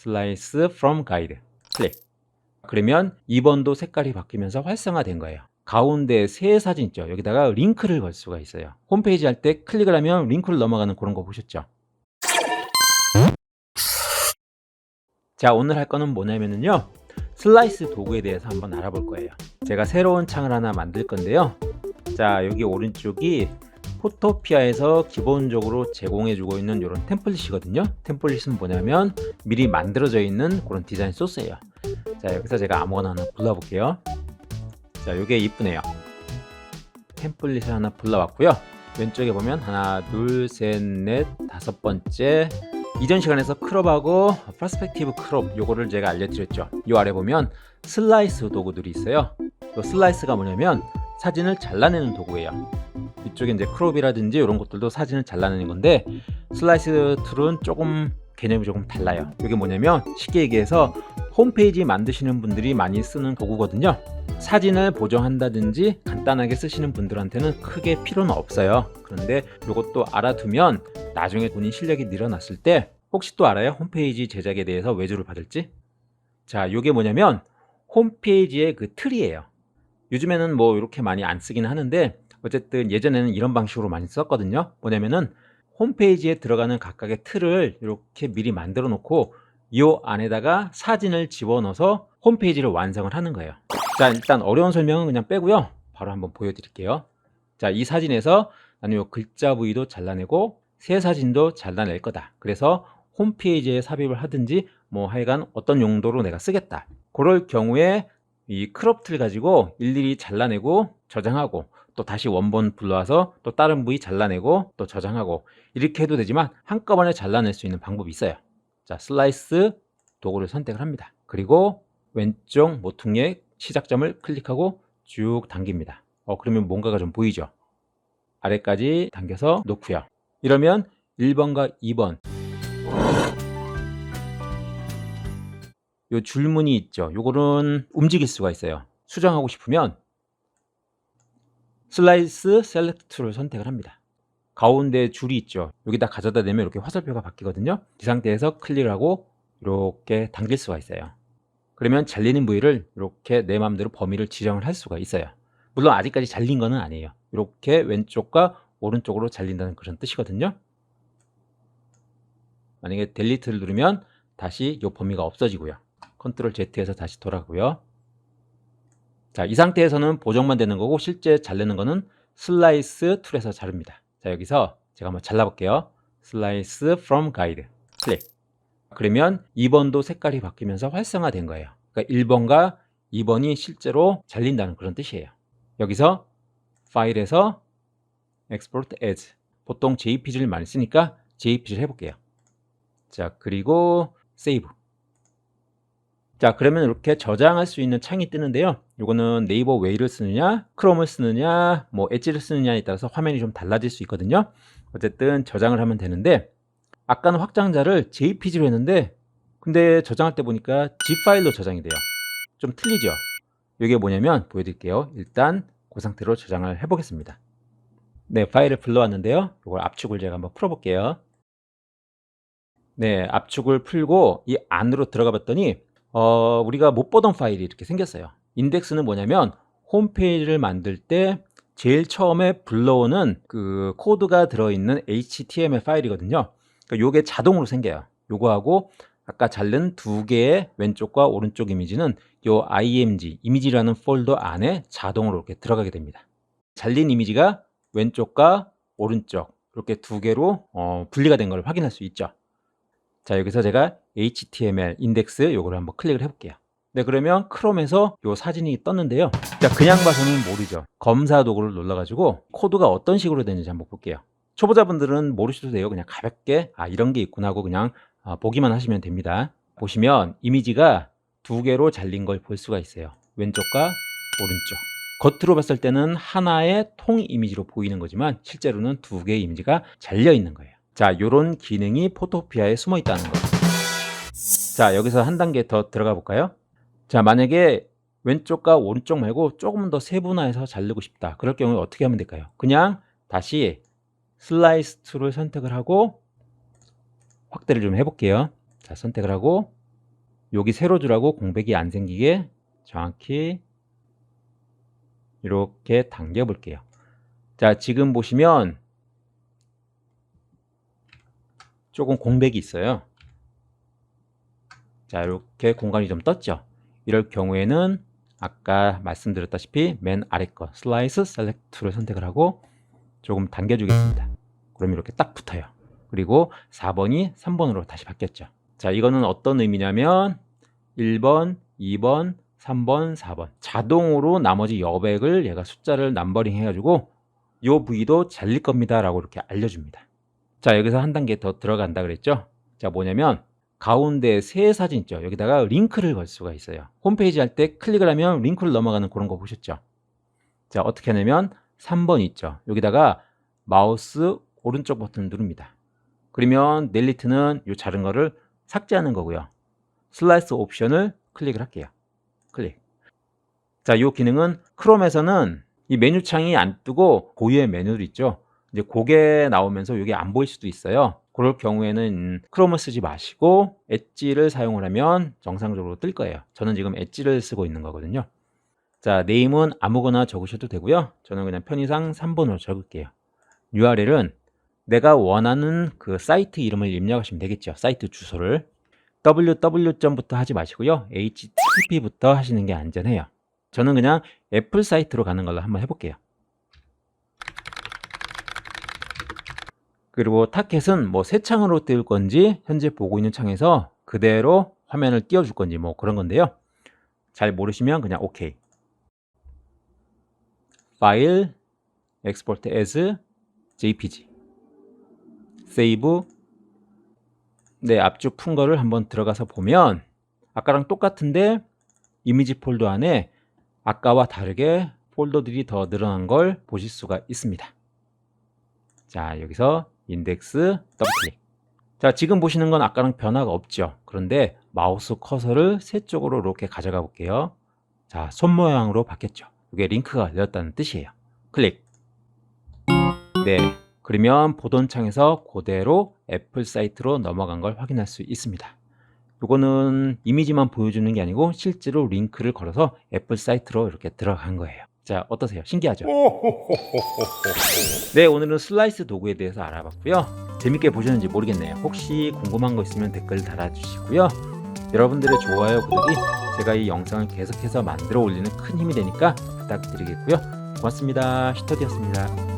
슬라이스 from guide. 클릭 그러면 2번도 색깔이 바뀌면서 활성화된 거예요. 가운데 새 사진 있죠. 여기다가 링크를 걸 수가 있어요. 홈페이지 할 때 클릭을 하면 링크를 넘어가는 그런 거 보셨죠? 자 오늘 할 거는 뭐냐면요. 슬라이스 도구에 대해서 한번 알아볼 거예요. 제가 새로운 창을 하나 만들 건데요. 자 여기 오른쪽이 포토피아에서 기본적으로 제공해주고 있는 이런 템플릿이거든요. 템플릿은 뭐냐면 미리 만들어져 있는 그런 디자인 소스예요. 자 여기서 제가 아무거나 하나 불러볼게요. 자 요게 이쁘네요. 템플릿을 하나 불러왔고요. 왼쪽에 보면 하나 둘셋넷 다섯 번째 이전 시간에서 크롭하고 퍼스펙티브 크롭 요거를 제가 알려드렸죠. 요 아래 보면 슬라이스 도구들이 있어요. 요 슬라이스가 뭐냐면 사진을 잘라내는 도구예요 이쪽에 이제 크롭이라든지 이런 것들도 사진을 잘라내는 건데 슬라이스 툴은 조금 개념이 조금 달라요 이게 뭐냐면 쉽게 얘기해서 홈페이지 만드시는 분들이 많이 쓰는 도구거든요 사진을 보정한다든지 간단하게 쓰시는 분들한테는 크게 필요는 없어요 그런데 이것도 알아두면 나중에 본인 실력이 늘어났을 때 혹시 또 알아요? 홈페이지 제작에 대해서 외주를 받을지? 자 이게 뭐냐면 홈페이지의 그 틀이에요 요즘에는 뭐 이렇게 많이 안 쓰긴 하는데 어쨌든 예전에는 이런 방식으로 많이 썼거든요. 뭐냐면은 홈페이지에 들어가는 각각의 틀을 이렇게 미리 만들어 놓고 이 안에다가 사진을 집어넣어서 홈페이지를 완성을 하는 거예요. 자 일단 어려운 설명은 그냥 빼고요. 바로 한번 보여드릴게요. 자 이 사진에서 나는 요 글자 부위도 잘라내고 새 사진도 잘라낼 거다. 그래서 홈페이지에 삽입을 하든지 뭐 하여간 어떤 용도로 내가 쓰겠다. 그럴 경우에 이 크롭 틀 가지고 일일이 잘라내고 저장하고 또 다시 원본 불러와서 또 다른 부위 잘라내고 또 저장하고 이렇게 해도 되지만 한꺼번에 잘라낼 수 있는 방법이 있어요. 자 슬라이스 도구를 선택을 합니다. 그리고 왼쪽 모퉁이의 시작점을 클릭하고 쭉 당깁니다. 어 그러면 뭔가가 좀 보이죠? 아래까지 당겨서 놓고요. 이러면 1번과 2번. 요 줄무늬 있죠? 요거는 움직일 수가 있어요. 수정하고 싶으면 슬라이스 셀렉트 툴을 선택을 합니다. 가운데 줄이 있죠. 여기다 가져다 대면 이렇게 화살표가 바뀌거든요. 이 상태에서 클릭을 하고 이렇게 당길 수가 있어요. 그러면 잘리는 부위를 이렇게 내 마음대로 범위를 지정을 할 수가 있어요. 물론 아직까지 잘린 거는 아니에요. 이렇게 왼쪽과 오른쪽으로 잘린다는 그런 뜻이거든요. 만약에 델리트를 누르면 다시 이 범위가 없어지고요. 컨트롤 Z에서 다시 돌아가고요 자, 이 상태에서는 보정만 되는 거고 실제 자르는 거는 슬라이스 툴에서 자릅니다. 자, 여기서 제가 한번 잘라볼게요. 슬라이스 from guide 클릭. 그러면 2번도 색깔이 바뀌면서 활성화된 거예요. 그러니까 1번과 2번이 실제로 잘린다는 그런 뜻이에요. 여기서 파일에서 export as 보통 JPG를 많이 쓰니까 JPG를 해볼게요. 자, 그리고 save 자 그러면 이렇게 저장할 수 있는 창이 뜨는데요. 이거는 네이버 웨이를 쓰느냐 크롬을 쓰느냐 뭐 엣지를 쓰느냐에 따라서 화면이 좀 달라질 수 있거든요. 어쨌든 저장을 하면 되는데 아까는 확장자를 JPG로 했는데 근데 저장할 때 보니까 zip 파일로 저장이 돼요. 좀 틀리죠? 이게 뭐냐면 보여드릴게요. 일단 그 상태로 저장을 해 보겠습니다. 네 파일을 불러왔는데요. 이걸 압축을 제가 한번 풀어 볼게요. 네 압축을 풀고 이 안으로 들어가 봤더니 어, 우리가 못 보던 파일이 이렇게 생겼어요. 인덱스는 뭐냐면 홈페이지를 만들 때 제일 처음에 불러오는 그 코드가 들어있는 HTML 파일이거든요. 그러니까 요게 자동으로 생겨요. 요거하고 아까 자른 두 개의 왼쪽과 오른쪽 이미지는 요 img 이미지라는 폴더 안에 자동으로 이렇게 들어가게 됩니다. 잘린 이미지가 왼쪽과 오른쪽 이렇게 두 개로 어, 분리가 된 걸 확인할 수 있죠. 자 여기서 제가 HTML 인덱스 요거를 한번 클릭을 해볼게요. 네 그러면 크롬에서 요 사진이 떴는데요. 자 그냥 봐서는 모르죠. 검사 도구를 눌러가지고 코드가 어떤 식으로 되는지 한번 볼게요. 초보자분들은 모르셔도 돼요. 그냥 가볍게. 아 이런 게 있구나 하고 그냥 아, 보기만 하시면 됩니다. 보시면 이미지가 두 개로 잘린 걸 볼 수가 있어요. 왼쪽과 오른쪽. 겉으로 봤을 때는 하나의 통 이미지로 보이는 거지만 실제로는 두 개의 이미지가 잘려 있는 거예요 자, 요런 기능이 포토피아에 숨어 있다는 거. 자, 여기서 한 단계 더 들어가 볼까요? 자, 만약에 왼쪽과 오른쪽 말고 조금 더 세분화해서 자르고 싶다. 그럴 경우에 어떻게 하면 될까요? 그냥 다시 슬라이스 툴을 선택을 하고 확대를 좀 해볼게요. 자, 선택을 하고 여기 세로주라고 공백이 안 생기게 정확히 이렇게 당겨 볼게요. 자, 지금 보시면 조금 공백이 있어요. 자, 이렇게 공간이 좀 떴죠. 이럴 경우에는 아까 말씀드렸다시피 맨 아래 거 슬라이스 셀렉트를 선택을 하고 조금 당겨 주겠습니다. 그럼 이렇게 딱 붙어요. 그리고 4번이 3번으로 다시 바뀌었죠. 자, 이거는 어떤 의미냐면 1번, 2번, 3번, 4번 자동으로 나머지 여백을 얘가 숫자를 남버링 해가지고 요 부위도 잘릴 겁니다 라고 이렇게 알려줍니다. 자, 여기서 한 단계 더 들어간다 그랬죠? 자, 뭐냐면 가운데 새 사진 있죠? 여기다가 링크를 걸 수가 있어요. 홈페이지 할 때 클릭을 하면 링크를 넘어가는 그런 거 보셨죠? 자, 어떻게 하냐면 3번 있죠? 여기다가 마우스 오른쪽 버튼 누릅니다. 그러면 넬리트는 이 자른 거를 삭제하는 거고요. 슬라이스 옵션을 클릭을 할게요. 클릭. 자, 이 기능은 크롬에서는 이 메뉴 창이 안 뜨고 고유의 메뉴들 있죠. 이제 그게 나오면서 이게 안 보일 수도 있어요. 그럴 경우에는 크롬을 쓰지 마시고 엣지를 사용을 하면 정상적으로 뜰 거예요. 저는 지금 엣지를 쓰고 있는 거거든요. 자, 네임은 아무거나 적으셔도 되고요. 저는 그냥 편의상 3번으로 적을게요. URL은 내가 원하는 그 사이트 이름을 입력하시면 되겠죠. 사이트 주소를 www.부터 하지 마시고요. http부터 하시는 게 안전해요. 저는 그냥 애플 사이트로 가는 걸로 한번 해볼게요. 그리고 타켓은 뭐 새 창으로 띄울 건지 현재 보고 있는 창에서 그대로 화면을 띄워줄 건지 뭐 그런 건데요. 잘 모르시면 그냥 OK. 파일, export as jpg, save. 네, 앞쪽 푼 거를 한번 들어가서 보면 아까랑 똑같은데 이미지 폴더 안에 아까와 다르게 폴더들이 더 늘어난 걸 보실 수가 있습니다. 자, 여기서 인덱스 더블 클릭. 자, 지금 보시는 건 아까랑 변화가 없죠. 그런데 마우스 커서를 세 쪽으로 이렇게 가져가 볼게요. 자, 손 모양으로 바뀌었죠. 이게 링크가 열렸다는 뜻이에요. 클릭. 네. 그러면 보던 창에서 그대로 애플 사이트로 넘어간 걸 확인할 수 있습니다. 이거는 이미지만 보여주는 게 아니고 실제로 링크를 걸어서 애플 사이트로 이렇게 들어간 거예요. 자, 어떠세요? 신기하죠? 네, 오늘은 슬라이스 도구에 대해서 알아봤고요. 재밌게 보셨는지 모르겠네요. 혹시 궁금한 거 있으면 댓글 달아주시고요. 여러분들의 좋아요, 구독이 제가 이 영상을 계속해서 만들어 올리는 큰 힘이 되니까 부탁드리겠고요. 고맙습니다. 슈터디였습니다.